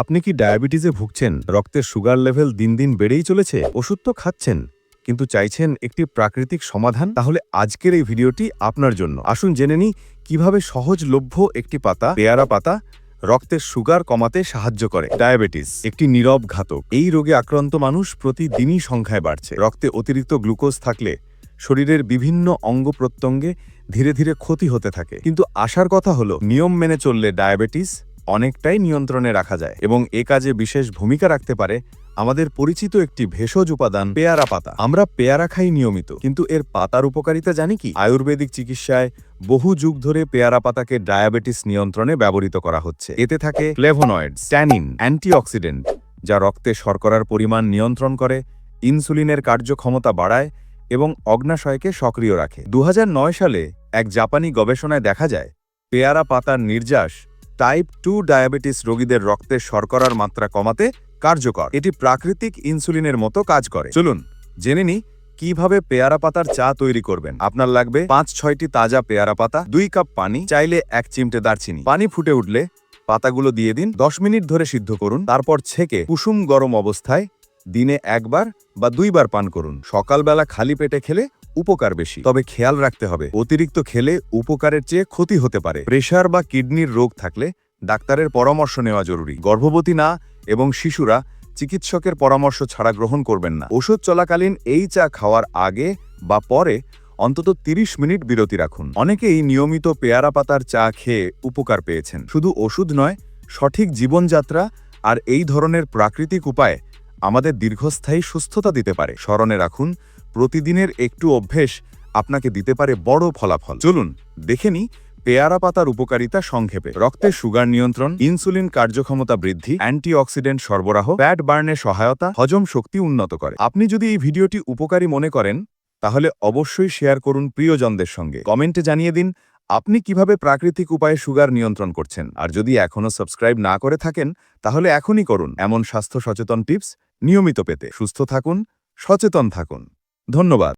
আপনি কি ডায়াবেটিসে ভুগছেন? রক্তের সুগার লেভেল দিন দিন বেড়েই চলেছে? ওষুধ তো খাচ্ছেন, কিন্তু চাইছেন একটি প্রাকৃতিক সমাধান? তাহলে আজকের এই ভিডিওটি আপনার জন্য। আসুন জেনে নিই কীভাবে সহজলভ্য একটি পাতা, পেয়ারা পাতা, রক্তের সুগার কমাতে সাহায্য করে। ডায়াবেটিস একটি নীরব ঘাতক। এই রোগে আক্রান্ত মানুষ প্রতিদিনই সংখ্যায় বাড়ছে। রক্তে অতিরিক্ত গ্লুকোজ থাকলে শরীরের বিভিন্ন অঙ্গ প্রত্যঙ্গে ধীরে ধীরে ক্ষতি হতে থাকে। কিন্তু আশার কথা হলো, নিয়ম মেনে চললে ডায়াবেটিস অনেকটাই নিয়ন্ত্রণে রাখা যায় এবং এ কাজে বিশেষ ভূমিকা রাখতে পারে আমাদের পরিচিত একটি ভেষজ উপাদান পেয়ারা পাতা। আমরা পেয়ারা খাই নিয়মিত, কিন্তু এর পাতার উপকারিতা জানি কি? আয়ুর্বেদিক চিকিৎসায় বহু যুগ ধরে পেয়ারা পাতাকে ডায়াবেটিস নিয়ন্ত্রণে ব্যবহৃত করা হচ্ছে। এতে থাকে ফ্লেভোনয়েড স্ট্যানিন অ্যান্টিঅক্সিডেন্ট, যা রক্তে শর্করার পরিমাণ নিয়ন্ত্রণ করে, ইনসুলিনের কার্যক্ষমতা বাড়ায় এবং অগ্নাশয়কে সক্রিয় রাখে। দু হাজার নয় সালে এক জাপানি গবেষণায় দেখা যায়, পেয়ারা পাতার নির্যাস টাইপ টু ডায়াবেটিস রোগীদের রক্তে শর্করার মাত্রা কমাতে কার্যকর। এটি প্রাকৃতিক ইনসুলিনের মতো কাজ করে। চলুন, জেনে নি কীভাবে পেয়ারা পাতার চা তৈরি করবেন। আপনার লাগবে পাঁচ ছয়টি তাজা পেয়ারা পাতা, দুই কাপ পানি, চাইলে এক চিমটে দারচিনি। পানি ফুটে উঠলে পাতাগুলো দিয়ে দিন, দশ মিনিট ধরে সিদ্ধ করুন, তারপর ছেঁকে কুসুম গরম অবস্থায় দিনে একবার বা দুইবার পান করুন। সকালবেলা খালি পেটে খেলে উপকার বেশি। তবে খেয়াল রাখতে হবে, অতিরিক্ত খেলে উপকারের চেয়ে ক্ষতি হতে পারে। প্রেশার বা কিডনির রোগ থাকলে ডাক্তারের পরামর্শ নেওয়া জরুরি। গর্ভবতী না এবং শিশুরা চিকিৎসকের পরামর্শ ছাড়া গ্রহণ করবেন না। ওষুধ চলাকালীন এই চা খাওয়ার আগে বা পরে অন্তত 30 মিনিট বিরতি রাখুন। অনেকেই নিয়মিত পেয়ারা পাতার চা খেয়ে উপকার পেয়েছেন। শুধু ওষুধ নয়, সঠিক জীবনযাত্রা আর এই ধরনের প্রাকৃতিক উপায় আমাদের দীর্ঘস্থায়ী সুস্থতা দিতে পারে। স্মরণে রাখুন প্রতিদিনের একটু অভ্যেস আপনাকে দিতে পারে বড় ফলাফল। চলুন, দেখে নি পেয়ারা পাতার উপকারিতা সংক্ষেপে। রক্তে সুগার নিয়ন্ত্রণ, ইনসুলিন কার্যক্ষমতা বৃদ্ধি, অ্যান্টিঅক্সিডেন্ট সরবরাহ, ফ্যাট বার্নে সহায়তা, হজম শক্তি উন্নত করে। আপনি যদি এই ভিডিওটি উপকারী মনে করেন, তাহলে অবশ্যই শেয়ার করুন প্রিয়জনদের সঙ্গে। কমেন্টে জানিয়ে দিন, আপনি কীভাবে প্রাকৃতিক উপায়ে সুগার নিয়ন্ত্রণ করছেন? আর যদি এখনও সাবস্ক্রাইব না করে থাকেন, তাহলে এখনই করুন। এমন স্বাস্থ্য সচেতন টিপস নিয়মিত পেতে। সুস্থ থাকুন, সচেতন থাকুন। ধন্যবাদ।